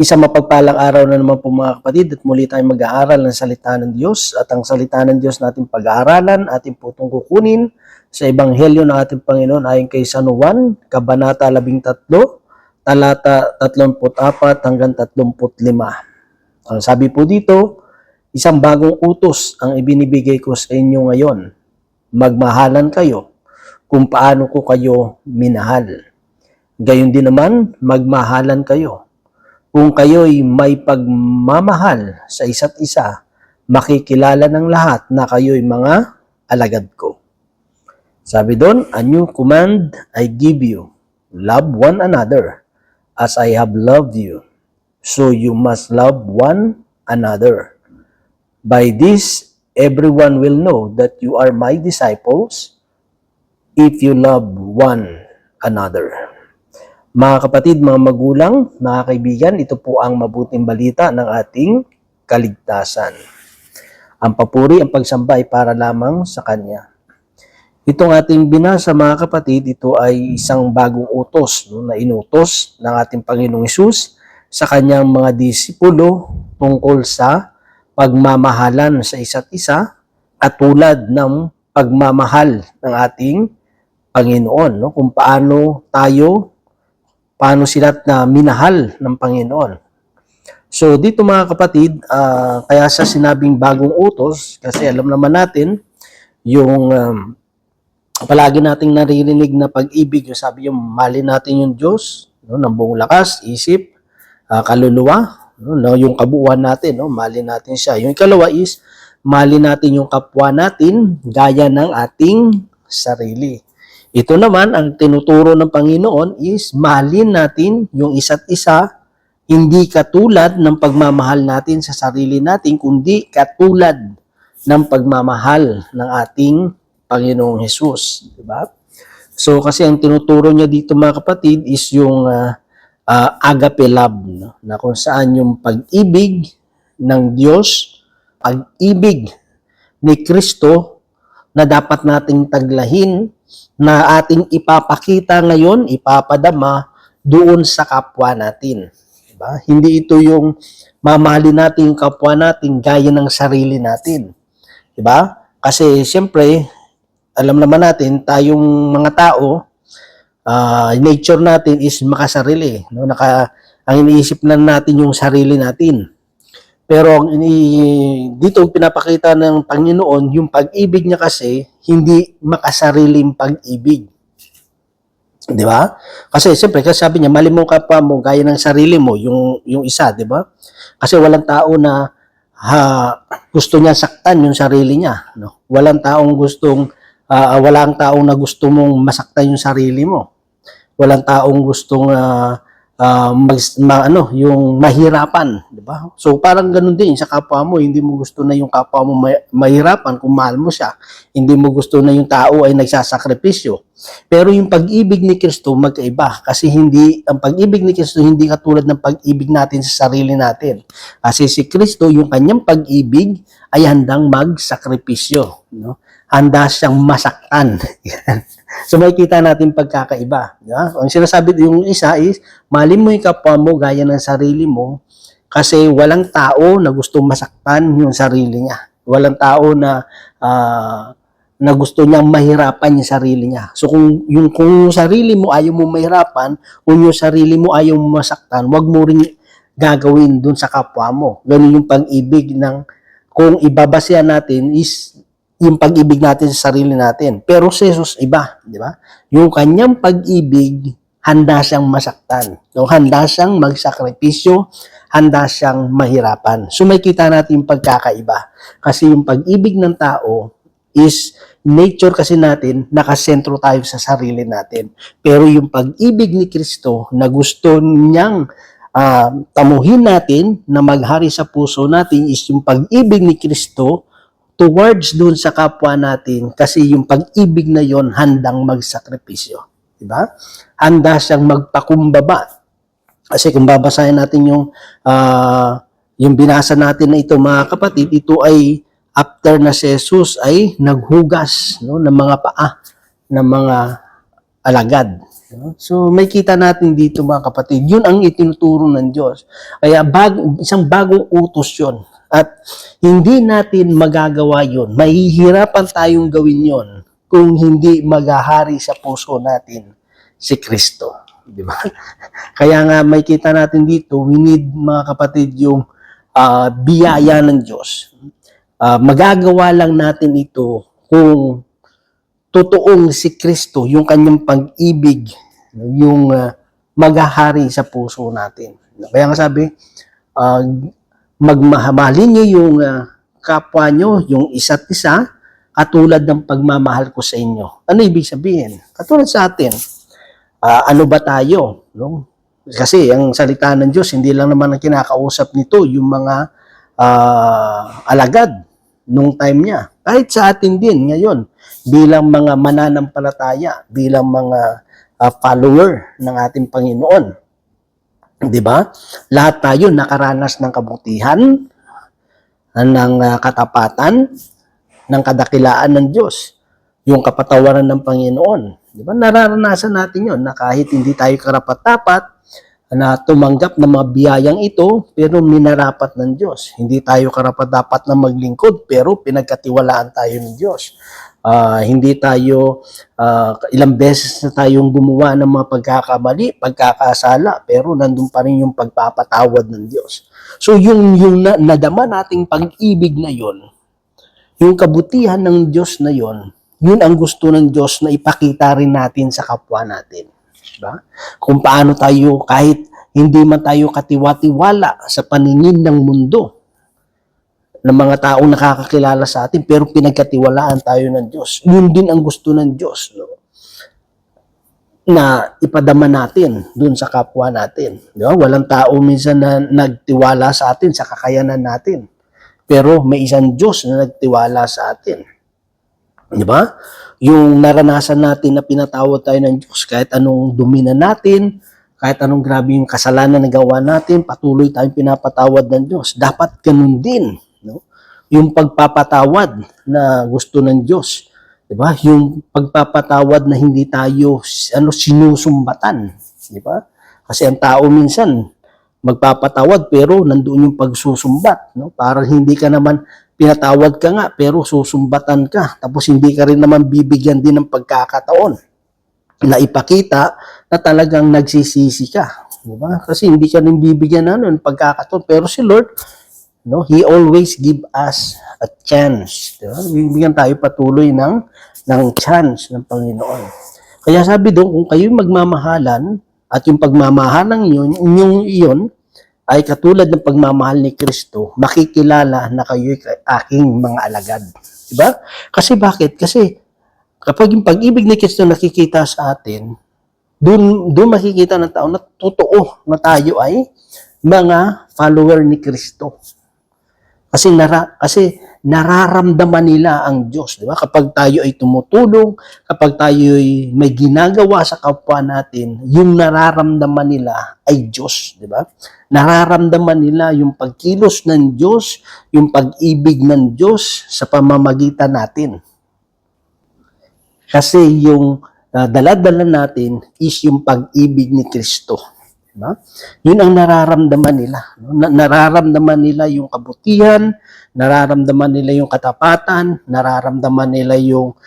Isang mapagpalang araw na naman po mga kapatid at muli tayong mag-aaral ng salita ng Diyos at ang salita ng Diyos natin pag-aaralan ating po itong kukunin sa Ebanghelyo ng ating Panginoon ayon kay San Juan, Kabanata 13, talata 34 hanggang 35. Ang sabi po dito, isang bagong utos ang ibinibigay ko sa inyo ngayon. Magmahalan kayo kung paano ko kayo minahal. Gayon din naman, magmahalan kayo. Kung kayo'y may pagmamahal sa isa't isa, makikilala ng lahat na kayo'y mga alagad ko. Sabi doon, a new command I give you. Love one another as I have loved you. So you must love one another. By this, everyone will know that you are my disciples if you love one another. Mga kapatid, mga magulang, mga kaibigan, ito po ang mabuting balita ng ating kaligtasan. Ang papuri, ang pagsamba ay para lamang sa Kanya. Itong ating binasa mga kapatid, ito ay isang bagong utos no, na inutos ng ating Panginoong Isus sa kanyang mga disipulo tungkol sa pagmamahalan sa isa't isa at tulad ng pagmamahal ng ating Panginoon. No? Kung paano tayo, paano sila na minahal ng Panginoon. So dito mga kapatid, ah, kaya sa sinabing bagong utos, kasi alam naman natin, yung um, palagi nating naririnig na pag-ibig, yung sabi yung mali natin yung Diyos, no, ng buong lakas, isip, ah, kaluluwa, no, no, yung kabuuan natin, no, mali natin siya. Yung ikalawa is, mali natin yung kapwa natin, gaya ng ating sarili. Ito naman, ang tinuturo ng Panginoon is, malin natin yung isa't isa, hindi katulad ng pagmamahal natin sa sarili natin, kundi katulad ng pagmamahal ng ating Panginoong Hesus, di ba? So kasi ang tinuturo niya dito mga kapatid is yung ah, ah, agape love, no? na kung saan yung pag-ibig ng Diyos, pag-ibig ni Kristo na dapat nating taglahin na ating ipapakita ngayon, ipapadama doon sa kapwa natin. Diba? Hindi ito yung mamahalin natin yung kapwa natin gaya ng sarili natin. Diba? Kasi siyempre, alam naman natin, tayong mga tao, ah, nature natin is makasarili. No? Naka, ang iniisip lang natin yung sarili natin. Pero ang ini, dito pinapakita ng Panginoon, yung pag-ibig niya kasi, hindi makasariling pag-ibig. Di ba? Kasi siyempre, kasi sabi niya, mali mo kapwa mo, gaya ng sarili mo, yung, yung isa, di ba? Kasi walang tao na ha, gusto niya saktan yung sarili niya. No? Walang taong gustong, ah, walang taong na gusto mong masaktan yung sarili mo. Walang taong gustong ah, ah, mag, ma- ano, yung mahirapan, di ba? So parang ganun din sa kapwa mo, hindi mo gusto na yung kapwa mo ma- mahirapan kung mahal mo siya. Hindi mo gusto na yung tao ay nagsasakripisyo. Pero yung pag-ibig ni Kristo magkaiba kasi hindi ang pag-ibig ni Kristo hindi katulad ng pag-ibig natin sa sarili natin. Kasi si Kristo yung kanyang pag-ibig ay handang magsakripisyo, no? Handa siyang masaktan. so makikita natin pagkakaiba, di ba? Ang sinasabi yung isa is mali mo yung kapwa mo gaya ng sarili mo kasi walang tao na gustong masaktan yung sarili niya. Walang tao na ah, na gusto niyang mahirapan yung sarili niya. So kung yung kung yung sarili mo ayaw mo mahirapan, kung yung sarili mo ayaw mo masaktan, wag mo rin gagawin dun sa kapwa mo. Ganun yung pag-ibig ng kung ibabasehan natin is yung pag-ibig natin sa sarili natin. Pero si Jesus iba, di ba? Yung kanyang pag-ibig, handa siyang masaktan. No, handa siyang magsakripisyo, handa siyang mahirapan. So may kita natin yung pagkakaiba. Kasi yung pag-ibig ng tao is nature kasi natin, nakasentro tayo sa sarili natin. Pero yung pag-ibig ni Kristo na gusto niyang ah, tamuhin natin na maghari sa puso natin is yung pag-ibig ni Kristo towards dun sa kapwa natin kasi yung pag-ibig na yon handang magsakripisyo. Diba? Handa siyang magpakumbaba. Kasi kung babasahin natin yung ah, yung binasa natin na ito mga kapatid, ito ay after na si Jesus ay naghugas no, ng mga paa ng mga alagad. So may kita natin dito mga kapatid, yun ang itinuturo ng Diyos. Kaya bag, isang bagong utos yun. At hindi natin magagawa yun. Mahihirapan tayong gawin yon kung hindi maghahari sa puso natin si Kristo. Di ba? Kaya nga may kita natin dito, we need mga kapatid yung ah, biyaya ng Diyos. Ah, magagawa lang natin ito kung totoong si Kristo, yung kanyang pag-ibig, yung uh, maghahari sa puso natin. Kaya nga sabi, uh, magmahalin niyo yung uh, kapwa niyo, yung isa't isa, katulad ng pagmamahal ko sa inyo. Ano ibig sabihin? Katulad sa atin, ah, ano ba tayo? No? Kasi ang salita ng Diyos, hindi lang naman ang kinakausap nito, yung mga ah, alagad nung time niya. Kahit sa atin din ngayon, bilang mga mananampalataya, bilang mga ah, follower ng ating Panginoon. 'Di ba? Lahat tayo nakaranas ng kabutihan, ng ah, katapatan, ng kadakilaan ng Diyos, yung kapatawaran ng Panginoon. 'Di ba? Nararanasan natin 'yon na kahit hindi tayo karapat-dapat, na tumanggap ng mga biyayang ito pero minarapat ng Diyos. Hindi tayo karapat-dapat na maglingkod pero pinagkatiwalaan tayo ng Diyos. Ah, hindi tayo ah, ilang beses na tayong gumawa ng mga pagkakamali, pagkakasala pero nandun pa rin yung pagpapatawad ng Diyos. So yung yung na, nadama nating pag-ibig na yon, yung kabutihan ng Diyos na yon, yun ang gusto ng Diyos na ipakita rin natin sa kapwa natin. Diba? Kung paano tayo kahit hindi man tayo katiwa-tiwala sa paningin ng mundo ng mga taong nakakakilala sa atin pero pinagkatiwalaan tayo ng Diyos. Yun din ang gusto ng Diyos. No? na ipadama natin dun sa kapwa natin. Di ba? Walang tao minsan na nagtiwala sa atin sa kakayanan natin. Pero may isang Diyos na nagtiwala sa atin. Di ba? Yung naranasan natin na pinatawad tayo ng Diyos kahit anong dumi na natin, kahit anong grabe yung kasalanan na gawa natin, patuloy tayong pinapatawad ng Diyos. Dapat ganun din. Yung pagpapatawad na gusto ng Diyos. Di ba? Yung pagpapatawad na hindi tayo ano, sinusumbatan. Di ba? Kasi ang tao minsan, magpapatawad pero nandoon yung pagsusumbat. No? Para hindi ka naman pinatawad ka nga pero susumbatan ka tapos hindi ka rin naman bibigyan din ng pagkakataon na ipakita na talagang nagsisisi ka. Di ba? Kasi hindi ka rin bibigyan ng pagkakataon. Pero si Lord, no, He always give us a chance. Di ba? Bibigyan tayo patuloy ng, ng chance ng Panginoon. Kaya sabi doon, kung kayo magmamahalan at yung pagmamahalan yun, yung iyon, ay katulad ng pagmamahal ni Kristo, makikilala na kayo aking mga alagad. Diba? Kasi bakit? Kasi kapag yung pag-ibig ni Kristo nakikita sa atin, doon doon makikita ng tao na totoo na tayo ay mga follower ni Kristo. Kasi nara, kasi nararamdaman nila ang Diyos, di ba? Kapag tayo ay tumutulong, kapag tayo ay may ginagawa sa kapwa natin, yung nararamdaman nila ay Diyos, di ba? Nararamdaman nila yung pagkilos ng Diyos, yung pag-ibig ng Diyos sa pamamagitan natin. Kasi yung uh, daladala natin is yung pag-ibig ni Kristo. Diba? Yun ang nararamdaman nila. No? Na- nararamdaman nila yung kabutihan, nararamdaman nila yung katapatan, nararamdaman nila yung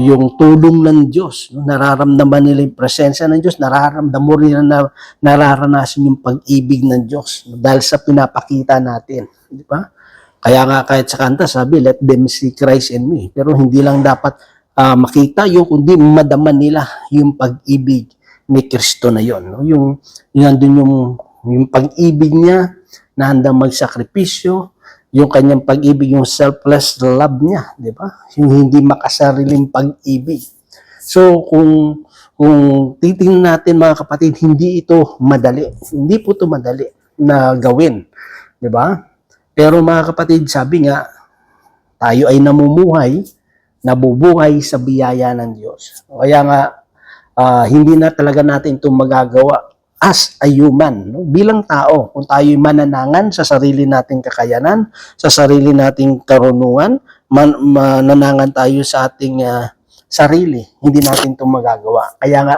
yung tulong ng Diyos, no? nararamdaman nila yung presensya ng Diyos, nararamdaman nila na nararanasan yung pag-ibig ng Diyos no? dahil sa pinapakita natin, di ba? Kaya nga kahit sa kanta sabi, let them see Christ in me. Pero hindi lang dapat ah, makita yung kundi madaman nila yung pag-ibig ni Kristo na yon, no? Yung yung nandun yung yung pag-ibig niya na handang magsakripisyo, yung kanyang pag-ibig, yung selfless love niya, di ba? Yung hindi makasariling pag-ibig. So, kung kung titingnan natin mga kapatid, hindi ito madali. Hindi po ito madali na gawin, di ba? Pero mga kapatid, sabi nga, tayo ay namumuhay, nabubuhay sa biyaya ng Diyos. Kaya nga, ah, hindi na talaga natin ito magagawa as a human, no? bilang tao, kung tayo'y mananangan sa sarili nating kakayanan, sa sarili nating karunungan, man, mananangan tayo sa ating ah, sarili, hindi natin ito magagawa. Kaya nga,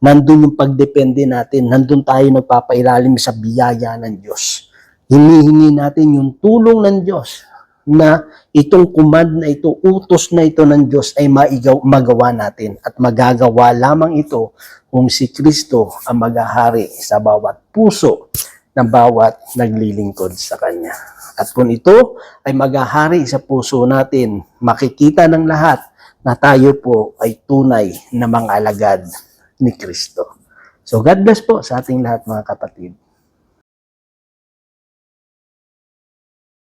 nandun yung pagdepende natin, nandun tayo nagpapailalim sa biyaya ng Diyos. Hinihingi natin yung tulong ng Diyos na itong command na ito, utos na ito ng Diyos ay maigaw, magawa natin at magagawa lamang ito kung si Kristo ang maghahari sa bawat puso ng bawat naglilingkod sa Kanya. At kung ito ay maghahari sa puso natin, makikita ng lahat na tayo po ay tunay na mga alagad ni Kristo. So God bless po sa ating lahat mga kapatid.